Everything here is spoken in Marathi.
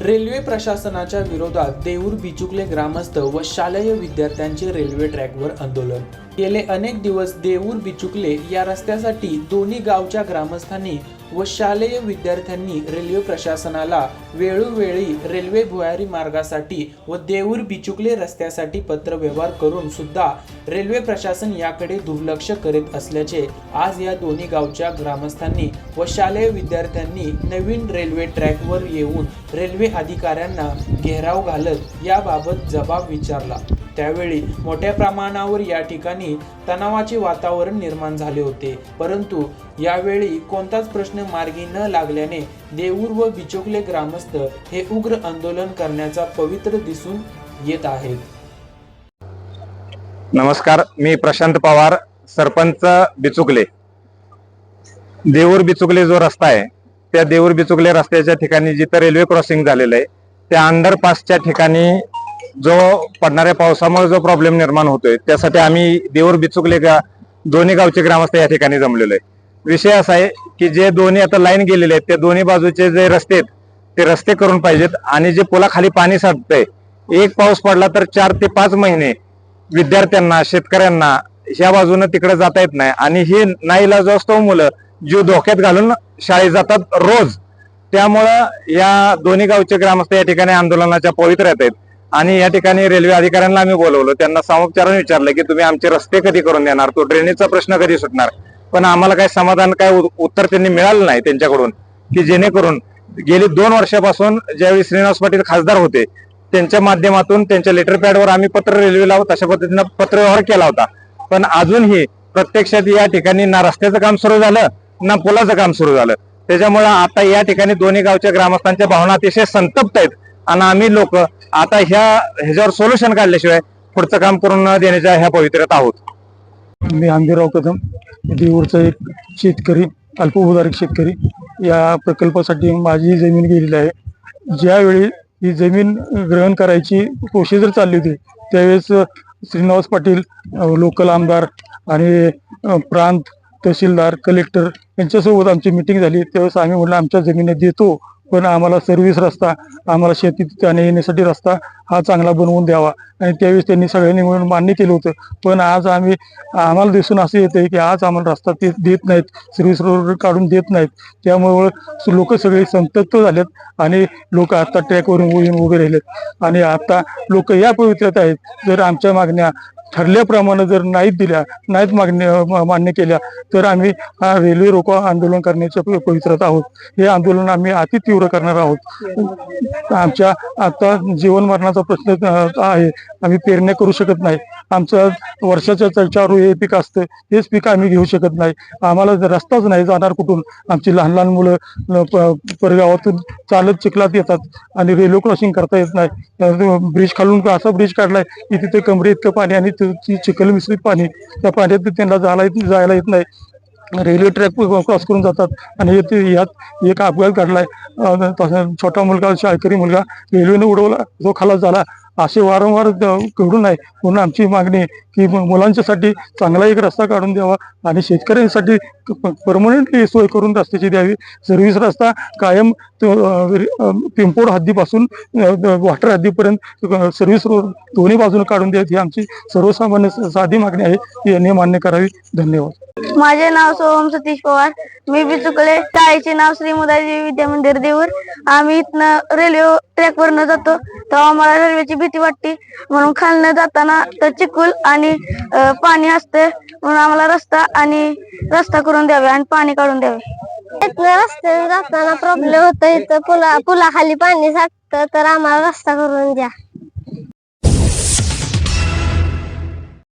रेल्वे प्रशासनाच्या विरोधात देऊर बिचुकले ग्रामस्थ व शालेय विद्यार्थ्यांचे रेल्वे ट्रॅकवर आंदोलन. गेले अनेक दिवस देऊर बिचुकले या रस्त्यासाठी दोन्ही गावच्या ग्रामस्थांनी व शालेय विद्यार्थ्यांनी रेल्वे प्रशासनाला वेळोवेळी रेल्वे भुयारी मार्गासाठी व देऊर बिचुकले रस्त्यासाठी पत्रव्यवहार करून सुद्धा रेल्वे प्रशासन याकडे दुर्लक्ष करीत असल्याचे आज या दोन्ही गावच्या ग्रामस्थांनी व शालेय विद्यार्थ्यांनी नवीन रेल्वे ट्रॅकवर येऊन रेल्वे अधिकाऱ्यांना घेराव घालत याबाबत जबाब विचारला. त्यावेळी मोठ्या प्रमाणावर या ठिकाणी तणावाचे वातावरण निर्माण झाले होते. परंतु यावेळी कोणताच प्रश्न मार्गी न लागल्याने देऊर व बिचोकले ग्रामस्थ हे उग्र आंदोलन करण्याचा पवित्र दिसून येत आहेत. नमस्कार मी प्रशांत पवार सरपंच बिचुकले. देऊर बिचुकले जो रस्ता आहे त्या देऊर बिचुकले रस्त्याच्या ठिकाणी जिथं रेल्वे क्रॉसिंग झालेलं आहे त्या अंडरपासच्या ठिकाणी जो पडणाऱ्या पावसामुळे जो प्रॉब्लेम निर्माण होतोय त्यासाठी आम्ही देऊर बिचुकले का दोन्ही गावचे ग्रामस्थ या ठिकाणी जमलेलो आहे. विषय असा आहे की जे दोन्ही आता लाईन गेलेले आहेत त्या दोन्ही बाजूचे जे रस्ते आहेत ते रस्ते करून पाहिजेत आणि जे पुलाखाली पाणी साठतंय एक पाऊस पडला तर चार ते पाच महिने विद्यार्थ्यांना शेतकऱ्यांना ह्या बाजूने तिकडे जाता येत नाही आणि हे नाईलाज असतो मुलं जीव धोक्यात घालून शाळेत जातात रोज. त्यामुळं या दोन्ही गावचे ग्रामस्थ या ठिकाणी आंदोलनाच्या पवित्र्यात आहेत. आणि या ठिकाणी रेल्वे अधिकाऱ्यांना आम्ही बोलवलं. त्यांना सामोपचाराने विचारलं की तुम्ही आमचे रस्ते कधी करून देणार? तो ड्रेनेजचा प्रश्न कधी सुटणार? पण आम्हाला काय समाधान काय उत्तर त्यांनी मिळालं नाही त्यांच्याकडून की जेणेकरून गेली दोन वर्षापासून ज्यावेळी श्रीनिवास पाटील खासदार होते त्यांच्या माध्यमातून त्यांच्या लेटर पॅडवर आम्ही पत्र रेल्वेला तशा पद्धतीनं पत्रव्यवहार केला होता. पण अजूनही प्रत्यक्षात या ठिकाणी ना रस्त्याचं काम सुरू झालं ना पुलाचं काम सुरू झालं. त्याच्यामुळे आता या ठिकाणी दोन्ही गावच्या ग्रामस्थांच्या भावना अतिशय संतप्त आहेत. आणि आम्ही लोक आता ह्या ह्याच्यावर सोल्युशन काढल्याशिवाय पुढचं काम करून न देण्याच्या ह्या पवित्र्यात आहोत. मी आंबीराव कदम देऊरचा एक शेतकरी अल्पभूधारक शेतकरी. या प्रकल्पासाठी माझी जमीन गेलेली आहे. ज्यावेळी ही जमीन ग्रहण करायची प्रोसिजर चालली होती त्यावेळेस श्रीनिवास पाटील लोकल आमदार आणि प्रांत तहसीलदार कलेक्टर यांच्यासोबत आमची मिटिंग झाली. त्यावेळेस आम्ही म्हटलं आमच्या जमिनी देतो. पण आम्हाला सर्व्हिस रस्ता आम्हाला शेतीत जाण्या येण्यासाठी रस्ता हा चांगला बनवून द्यावा. आणि त्यावेळेस त्यांनी सगळ्यांनी मिळून मान्य केलं होतं. पण आज आम्ही आम्हाला दिसून असं येतं की आज आम्हाला रस्ता ते देत नाहीत सर्व्हिस रोड काढून देत नाहीत. त्यामुळं लोक सगळे संतप्त झालेत आणि लोक आता ट्रॅकवरून येऊन उभे राहिलेत. आणि आता लोक या पवित्र्यात आहेत. जर आमच्या मागण्या ठरल्याप्रमाणे जर नाहीत दिल्या नाहीत मागण्या मान्य केल्या तर आम्ही हा रेल्वे रोको आंदोलन करण्याच्या पवित्रात आहोत. हे आंदोलन आम्ही अति तीव्र करणार आहोत. आमच्या आता जीवन मरणाचा प्रश्न आहे. आम्ही पेरण्या करू शकत नाही. आमचं वर्षाच्या चारू हे पीक असतं हेच पीक आम्ही घेऊ शकत नाही. आम्हाला जर रस्ताच नाही जाणार कुठून आमची लहान लहान मुलं परगावातून चालत चिखलात येतात आणि रेल्वे क्रॉसिंग करता येत नाही. ब्रिज खालून असा ब्रिज काढलाय की तिथे कमरे इतकं पाणी आणि ती चिखल मिश्रित पाणी त्या पाण्यात त्यांना जायला येत- जायला येत नाही. रेल्वे ट्रॅक क्रॉस करून जातात आणि हे ते यात एक अपघात घडलाय. तसा छोटा मुलगा शाळकरी मुलगा रेल्वेने उडवला जो खालास झाला. असे वारंवार घडून आहे म्हणून आमची मागणी आहे की मुलांच्यासाठी चांगला एक रस्ता काढून द्यावा आणि शेतकऱ्यांसाठी परमनंटली सोय करून रस्त्याची द्यावी. सर्व्हिस रस्ता कायम पिंपोड हद्दीपासून वाटर हद्दीपर्यंत सर्व्हिस रोड दोन्ही बाजूने काढून द्यावी ही आमची सर्वसामान्य साधी मागणी आहे. ती यांनी मान्य करावी. धन्यवाद. माझे नाव सोहम सतीश पवार. मी बिचुकले शाळेचे नाव श्री मुदाजी विद्या मंदिर देऊर. आम्ही इथनं रेल्वे ट्रॅक वरनं जातो. तेव्हा आम्हाला रेल्वेची भीती वाटते. म्हणून खालनं जाताना तर चिकूल आणि पाणी असते म्हणून आम्हाला रस्ता आणि रस्ता करून द्यावे आणि पाणी काढून द्यावे. इथनं रस्त्याने जाताना प्रॉब्लेम होतो इथं पुला पुलाखाली पाणी साठतं तर आम्हाला रस्ता करून द्या.